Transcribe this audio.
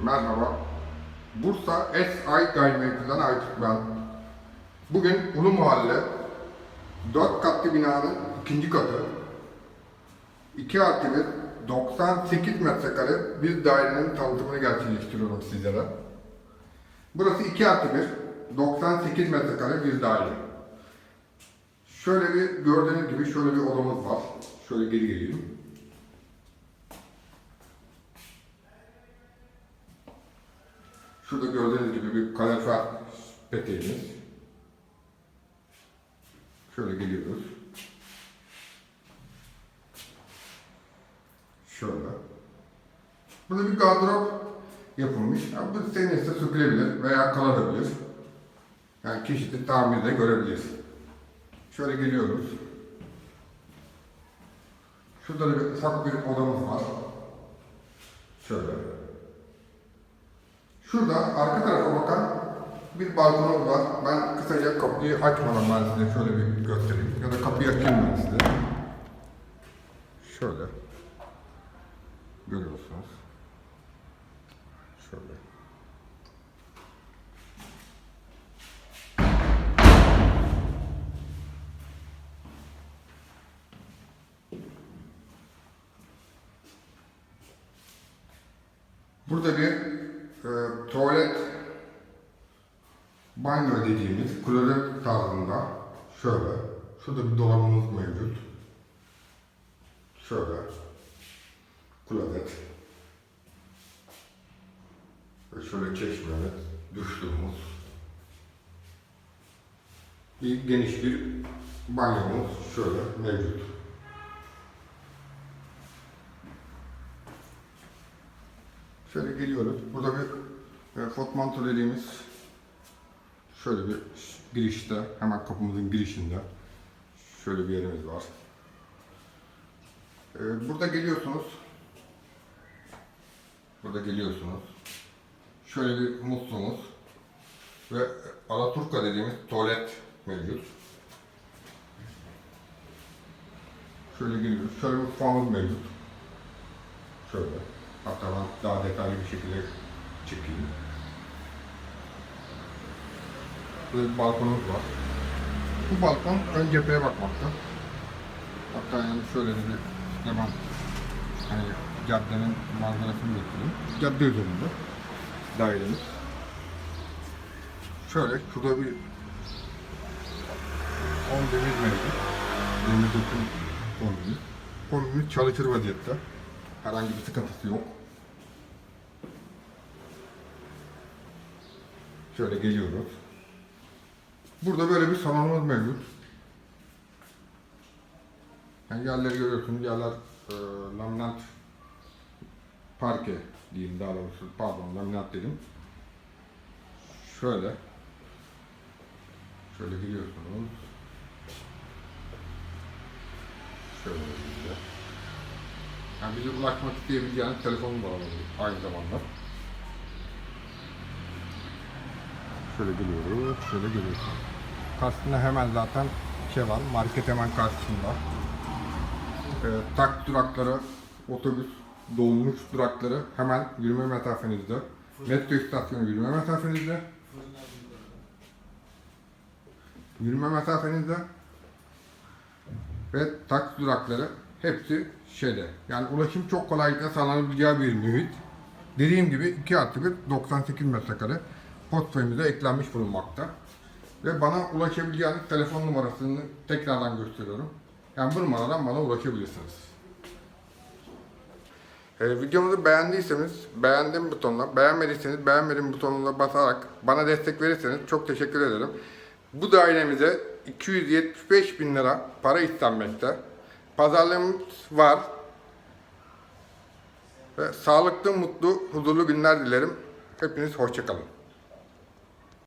Merhaba. Bursa SI Gayrimenkul'den Aykut ben. Bugün Ulu Mahalle 4 katlı binanın ikinci katı 2 artı 1 98 metrekare bir dairenin tanıtımını gerçekleştiriyorum sizlere. Burası 2 artı 1 98 metrekare bir daire. Şöyle bir gördüğünüz gibi şöyle bir odamız var. Şöyle geri geleyim. Şurada gördüğünüz gibi bir kalorifer peteğimiz. Şöyle geliyoruz. Şöyle. Burada bir gardırop yapılmış. Yani bu senesi sökülebilir veya kalabilir. Yani çeşitli tamirde görebiliriz. Şöyle geliyoruz. Şurada da bir ufak bir odamız var. Şöyle. Şurada arka tarafa bakan bir balkonumuz var. Ben kısaca kapıyı açmadan ben size şöyle bir göstereyim. Ya da kapıyı açayım ben size. Şöyle. Görüyorsunuz. Şöyle. Burada bir e, tuvalet banyo dediğimiz kloret tarzında şöyle. Şurada bir dolabımız mevcut. Şöyle. Kloret. Ve şöyle çeşmemiz, duşluğumuz. Bir geniş bir banyomuz şöyle mevcut. Şöyle geliyoruz. Burada bir e, fotmanto dediğimiz şöyle bir girişte, hemen kapımızın girişinde şöyle bir yerimiz var. E, burada geliyorsunuz. Burada geliyorsunuz. Şöyle bir musluğumuz ve Alaturka dediğimiz tuvalet mevcut. Şöyle geliyoruz. Şöyle bir fanımız mevcut. Şöyle. Hatta ben daha detaylı bir şekilde çekeyim. Burada balkonumuz var. Bu balkon ön cepheye bakmakta. Hatta yani şöyle bir ben hani caddenin manzarasını göstereyim. Cadde üzerinde dairemiz. Şöyle şurada bir 10 demir mevcut. Demir döküm kombimiz. Kombimiz çalışır vaziyette. Herhangi bir sıkıntısı yok. Şöyle geliyoruz. Burada böyle bir salonumuz mevcut. Yani yerleri görüyorsunuz. Yerler e, laminat parke diyeyim daha doğrusu. Pardon laminat dedim. Şöyle. Şöyle giriyorsunuz. Şöyle işte. Yani bize ulaşmak isteyebileceğiniz telefon bağlı aynı zamanda. Şöyle geliyoruz, şöyle geliyorsunuz. Karşısında hemen zaten şey var, market hemen karşısında. Ee, tak durakları, otobüs, dolmuş durakları hemen yürüme mesafenizde. Metro istasyonu yürüme mesafenizde. Yürüme mesafenizde. Ve taksi durakları hepsi şeyde. Yani ulaşım çok kolaylıkla sağlanabileceği bir mühit. Dediğim gibi 2 artı 1 98 metrekare portföyümüze eklenmiş bulunmakta. Ve bana ulaşabileceğiniz telefon numarasını tekrardan gösteriyorum. Yani bu numaradan bana ulaşabilirsiniz. Ee, videomuzu beğendiyseniz beğendim butonuna, beğenmediyseniz beğenmedim butonuna basarak bana destek verirseniz çok teşekkür ederim. Bu dairemize 275 bin lira para istenmekte. Pazarlığımız var. Ve sağlıklı, mutlu, huzurlu günler dilerim. Hepiniz hoşçakalın.